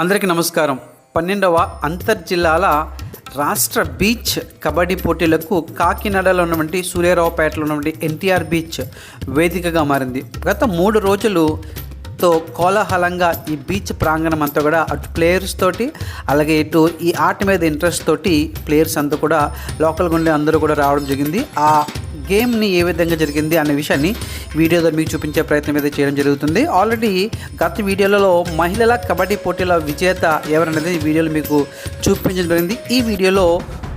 అందరికీ నమస్కారం. పన్నెండవ అంతర్జిల్లాల రాష్ట్ర బీచ్ కబడ్డీ పోటీలకు కాకినాడలో ఉన్నటువంటి సూర్యారావుపేటలో ఉన్నటువంటి ఎన్టీఆర్ బీచ్ వేదికగా మారింది. గత మూడు రోజులు తో కోలాహలంగా ఈ బీచ్ ప్రాంగణం అంతా కూడా అటు ప్లేయర్స్ తోటి అలాగే ఇటు ఈ ఆట మీద ఇంట్రెస్ట్ తోటి ప్లేయర్స్ అంతా కూడా లోకల్గా ఉండే అందరూ కూడా రావడం జరిగింది. ఆ గేమ్ని ఏ విధంగా జరిగింది అనే విషయాన్ని వీడియోలో మీకు చూపించే ప్రయత్నం అయితే చేయడం జరుగుతుంది. ఆల్రెడీ గత వీడియోలలో మహిళల కబడ్డీ పోటీల విజేత ఎవరనేది వీడియోలో మీకు చూపించడం జరిగింది. ఈ వీడియోలో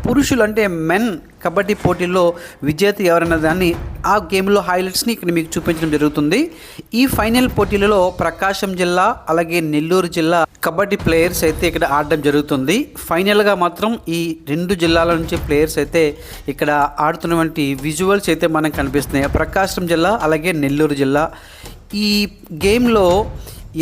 పురుషులు అంటే మెన్ కబడ్డీ పోటీల్లో విజేత ఎవరన్న దాన్ని ఆ గేమ్లో హైలైట్స్ని ఇక్కడ మీకు చూపించడం జరుగుతుంది. ఈ ఫైనల్ పోటీలలో ప్రకాశం జిల్లా అలాగే నెల్లూరు జిల్లా కబడ్డీ ప్లేయర్స్ అయితే ఇక్కడ ఆడడం జరుగుతుంది. ఫైనల్గా మాత్రం ఈ రెండు జిల్లాల నుంచి ప్లేయర్స్ అయితే ఇక్కడ ఆడుతున్నటువంటి విజువల్స్ అయితే మనకు కనిపిస్తున్నాయి. ప్రకాశం జిల్లా అలాగే నెల్లూరు జిల్లా. ఈ గేమ్లో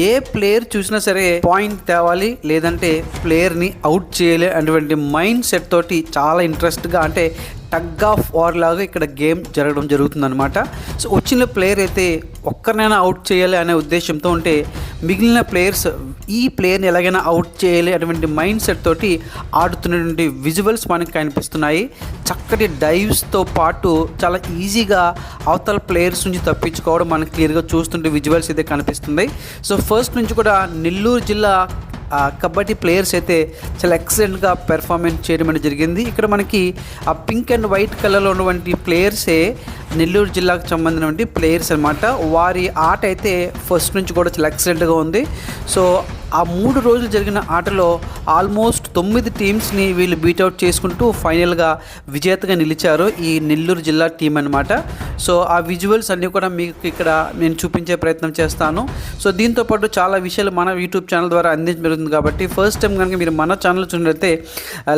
ఏ ప్లేయర్ చూసినా సరే పాయింట్ తేవాలి లేదంటే ప్లేయర్ని అవుట్ చేయాలి అటువంటి మైండ్ సెట్ తోటి చాలా ఇంట్రెస్ట్గా అంటే టగ్ ఆఫ్ వార్ లాగా ఇక్కడ గేమ్ జరగడం జరుగుతుందన్నమాట. సో వచ్చిన ప్లేయర్ అయితే ఒక్కరినైనా అవుట్ చేయాలి అనే ఉద్దేశంతో ఉంటే మిగిలిన ప్లేయర్స్ ఈ ప్లేయర్ని ఎలాగైనా అవుట్ చేయాలి అటువంటి మైండ్ సెట్ తోటి ఆడుతున్నటువంటి విజువల్స్ మనకి కనిపిస్తున్నాయి. చక్కటి డైవ్స్తో పాటు చాలా ఈజీగా అవతల ప్లేయర్స్ నుంచి తప్పించుకోవడం మనకి క్లియర్గా చూస్తుంటే విజువల్స్ అయితే కనిపిస్తుంది. సో ఫస్ట్ నుంచి కూడా నెల్లూరు జిల్లా కబడ్డీ ప్లేయర్స్ అయితే చాలా ఎక్సలెంట్గా పెర్ఫార్మెన్స్ చేయడం అనేది జరిగింది. ఇక్కడ మనకి ఆ పింక్ అండ్ వైట్ కలర్లో ఉన్నటువంటి ప్లేయర్సే నెల్లూరు జిల్లాకు సంబంధించినటువంటి ప్లేయర్స్ అనమాట వారి ఆట అయితే ఫస్ట్ నుంచి కూడా చాలా ఎక్సలెంట్గా ఉంది. సో ఆ మూడు రోజులు జరిగిన ఆటలో ఆల్మోస్ట్ తొమ్మిది టీమ్స్ని వీళ్ళు బీటౌట్ చేసుకుంటూ ఫైనల్గా విజేతగా నిలిచారు ఈ నెల్లూరు జిల్లా టీం అనమాట సో ఆ విజువల్స్ అన్నీ కూడా మీకు ఇక్కడ నేను చూపించే ప్రయత్నం చేస్తాను. సో దీంతోపాటు చాలా విషయాలు మన యూట్యూబ్ ఛానల్ ద్వారా అందించడం జరుగుతుంది కాబట్టి ఫస్ట్ టైం కనుక మీరు మన ఛానల్ చూసినట్లయితే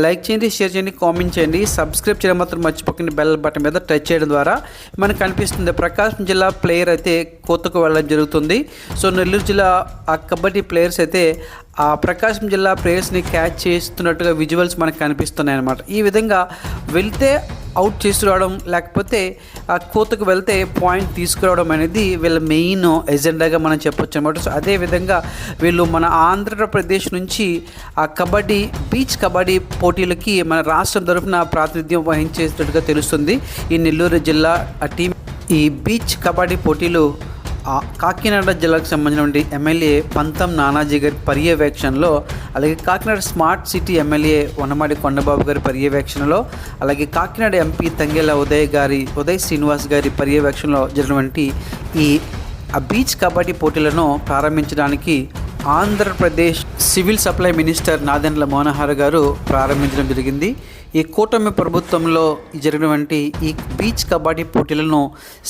లైక్ చేయండి షేర్ చేయండి కామెంట్ చేయండి సబ్స్క్రైబ్ చేయడం మాత్రం మర్చిపోకండి బెల్ బటన్ మీద టచ్ చేయడం ద్వారా. మనకు కనిపిస్తుంది. ప్రకాశం జిల్లా ప్లేయర్ అయితే కోతకు వెళ్ళడం జరుగుతుంది. సో నెల్లూరు జిల్లా ఆ కబడ్డీ ప్లేయర్స్ అయితే ఆ ప్రకాశం జిల్లా ప్లేయర్స్ని క్యాచ్ చేస్తున్నట్టుగా విజువల్స్ మనకు కనిపిస్తున్నాయి అన్నమాట ఈ విధంగా వెళ్తే అవుట్ తీసుకురావడం లేకపోతే ఆ కోతకు వెళ్తే పాయింట్ తీసుకురావడం అనేది వీళ్ళ మెయిన్ ఎజెండాగా మనం చెప్పొచ్చు అనమాట సో అదేవిధంగా వీళ్ళు మన ఆంధ్రప్రదేశ్ నుంచి ఆ కబడ్డీ బీచ్ కబడ్డీ పోటీలకి మన రాష్ట్రం తరఫున ప్రాతినిధ్యం వహించేటట్టుగా తెలుస్తుంది. ఈ నెల్లూరు జిల్లా ఆ టీం ఈ బీచ్ కబడ్డీ పోటీలు కాకినాడ జిల్లాకు సంబంధించినటువంటి ఎమ్మెల్యే పంతం నానాజీ గారి పర్యవేక్షణలో అలాగే Kakinada smart city MLA Vanamadi Kondababu గారి పర్యవేక్షణలో అలాగే కాకినాడ ఎంపీ తంగెల ఉదయ్ గారి ఉదయ్ శ్రీనివాస్ గారి పర్యవేక్షణలో జరిగినటువంటి ఈ ఆ బీచ్ కబడ్డీ పోటీలను ప్రారంభించడానికి Andhra Pradesh civil supply minister Nadendla Manohar గారు ప్రారంభించడం జరిగింది. ఈ కూటమి ప్రభుత్వంలో జరిగినటువంటి ఈ బీచ్ కబడ్డీ పోటీలను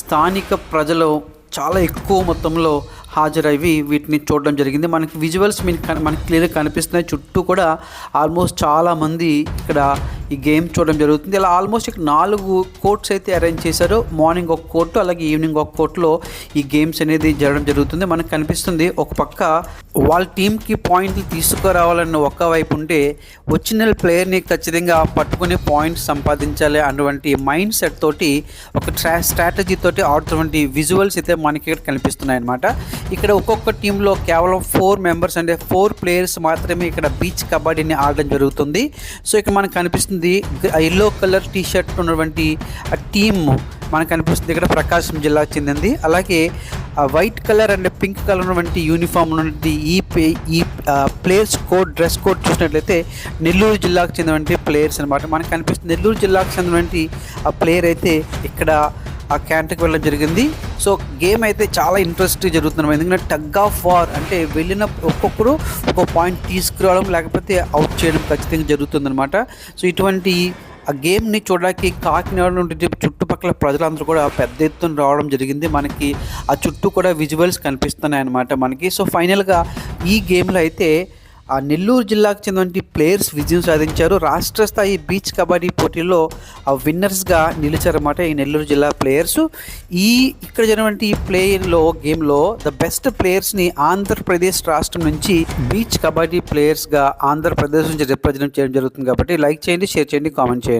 స్థానిక ప్రజలు చాలా ఎక్కువ మొత్తంలో హాజరవి వీటిని చూడడం జరిగింది. మనకి విజువల్స్ మీకు మనకి క్లియర్గా కనిపిస్తున్నాయి. చుట్టూ కూడా ఆల్మోస్ట్ చాలామంది ఇక్కడ ఈ గేమ్ చూడడం జరుగుతుంది. ఇలా ఆల్మోస్ట్ ఇక్కడ నాలుగు కోర్ట్స్ అయితే అరేంజ్ చేశారు. మార్నింగ్ ఒక కోర్టు అలాగే ఈవినింగ్ ఒక కోర్టులో ఈ గేమ్స్ అనేది జరగడం జరుగుతుంది. మనకు కనిపిస్తుంది ఒక పక్క వాళ్ళ టీంకి పాయింట్లు తీసుకురావాలన్న ఒక వైపు ఉంటే వచ్చిన ప్లేయర్ని ఖచ్చితంగా పట్టుకుని పాయింట్స్ సంపాదించాలి అటువంటి మైండ్ సెట్ తోటి ఒక స్ట్రాటజీ తోటి ఆడుతున్నటువంటి విజువల్స్ అయితే మనకి ఇక్కడ కనిపిస్తున్నాయి అనమాట ఇక్కడ ఒక్కొక్క టీంలో కేవలం ఫోర్ మెంబర్స్ అంటే ఫోర్ ప్లేయర్స్ మాత్రమే ఇక్కడ బీచ్ కబడ్డీని ఆడడం జరుగుతుంది. సో ఇక్కడ మనకు కనిపిస్తుంది ఎల్లో కలర్ టీ షర్ట్ ఉన్నటువంటి ఆ టీమ్ మనకు కనిపిస్తుంది. ఇక్కడ ప్రకాశం జిల్లాకు చెందింది. అలాగే white colour and pink colour ఉన్నటువంటి యూనిఫామ్ ఉన్నటువంటి ఈ పే- ఈ ప్లేయర్స్ కోడ్ డ్రెస్ కోడ్ చూసినట్లయితే నెల్లూరు జిల్లాకు చెందినటువంటి ప్లేయర్స్ అనమాట మనకు కనిపిస్తుంది నెల్లూరు జిల్లాకు చెందినటువంటి ఆ ప్లేయర్ అయితే ఇక్కడ ఆ క్యాంట్కి వెళ్ళడం జరిగింది. సో గేమ్ అయితే చాలా ఇంట్రెస్ట్ జరుగుతుంది. ఎందుకంటే టగ్ ఆఫ్ వార్ అంటే వెళ్ళిన ఒక్కొక్కరు ఒక పాయింట్ తీసుకురావడం లేకపోతే అవుట్ చేయడం ఖచ్చితంగా జరుగుతుందన్నమాట. సో ఇటువంటి ఆ గేమ్ని చూడడానికి కాకినాడ నుండి చుట్టుపక్కల ప్రజలందరూ కూడా పెద్ద ఎత్తున రావడం జరిగింది. మనకి ఆ చుట్టూ కూడా విజువల్స్ కనిపిస్తున్నాయి అనమాట మనకి. సో ఫైనల్గా ఈ గేమ్లో అయితే ఆ నెల్లూరు జిల్లాకు చెందిన ప్లేయర్స్ విజయం సాధించారు. రాష్ట్ర స్థాయి బీచ్ కబడ్డీ పోటీల్లో ఆ విన్నర్స్గా నిలిచారన్నమాట ఈ నెల్లూరు జిల్లా ప్లేయర్స్. ఈ ఇక్కడ జరిగినటువంటి ఈ ప్లేయర్లో గేమ్లో ద బెస్ట్ ప్లేయర్స్ని ఆంధ్రప్రదేశ్ రాష్ట్రం నుంచి బీచ్ కబడ్డీ ప్లేయర్స్గా ఆంధ్రప్రదేశ్ నుంచి రిప్రజెంట్ చేయడం జరుగుతుంది కాబట్టి లైక్ చేయండి షేర్ చేయండి కామెంట్ చేయండి.